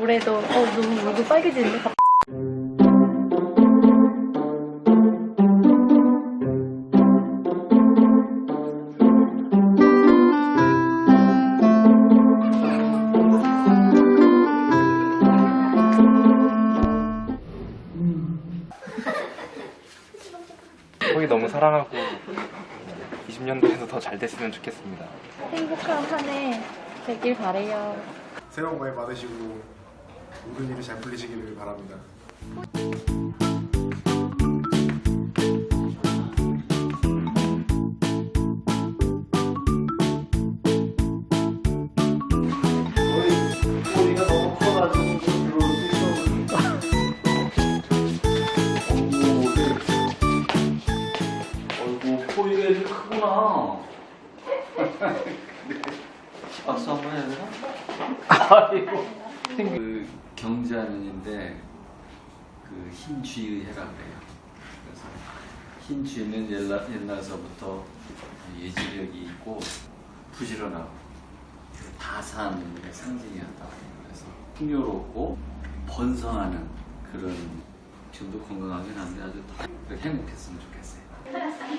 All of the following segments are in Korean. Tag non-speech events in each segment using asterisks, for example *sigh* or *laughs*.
올해도 어 너무 얼굴 빨개지는데 갑- 너무 사랑하고 20년도에도 더 잘 됐으면 좋겠습니다. 행복한 한 해 되길 바래요. 새해 복 많이 받으시고 모든 일이 잘 풀리시기를 바랍니다. *laughs* 박수 한번 해야 되나? 아이고. 그 경자년인데 그 흰쥐의 해라 그래요. 그래서 흰쥐는 옛날, 옛날서부터 예지력이 있고 부지런하고 다산의 상징이었다. 그래서 풍요롭고 번성하는 그런 지금도 건강하긴 한데 아주 더 행복했으면 좋겠어요.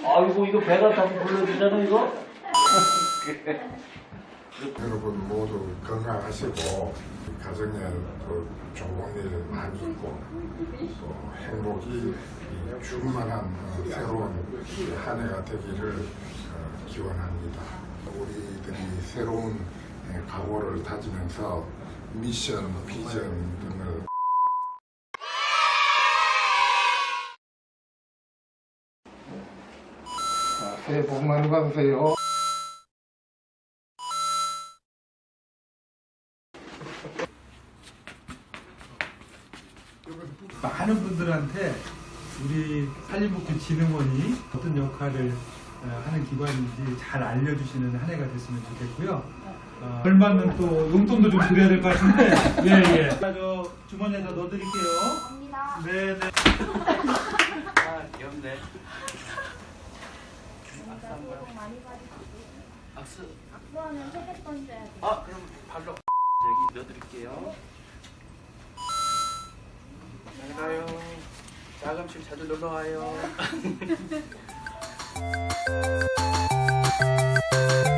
아이고 이거 배가 다 불러주잖아 이거. *laughs* *laughs* 여러분 모두 건강하시고 가정에 또 좋은 일 많이 있고 또 행복이 이 충만한 어, 새로운 한 해가 되기를 어, 기원합니다. 우리들이 새로운 예, 각오를 다지면서 미션, 비전 등을 자, 새해 복 많이 받으세요. 많은 분들한테 우리 산림복지진흥원이 어떤 역할을 어, 하는 기관인지 잘 알려주시는 한 해가 됐으면 좋겠고요. 어, 얼마는 또 용돈도 좀 드려야 될 것 같은데, *laughs* 예, 예. 저 주머니에다 넣어드릴게요. 네, 네. 아 귀엽네. 악수. 악수하면 던져야 돼. 아 그럼 발로 여기 넣어드릴게요. 잘 가요. 자금실 자주 놀러 와요. *laughs*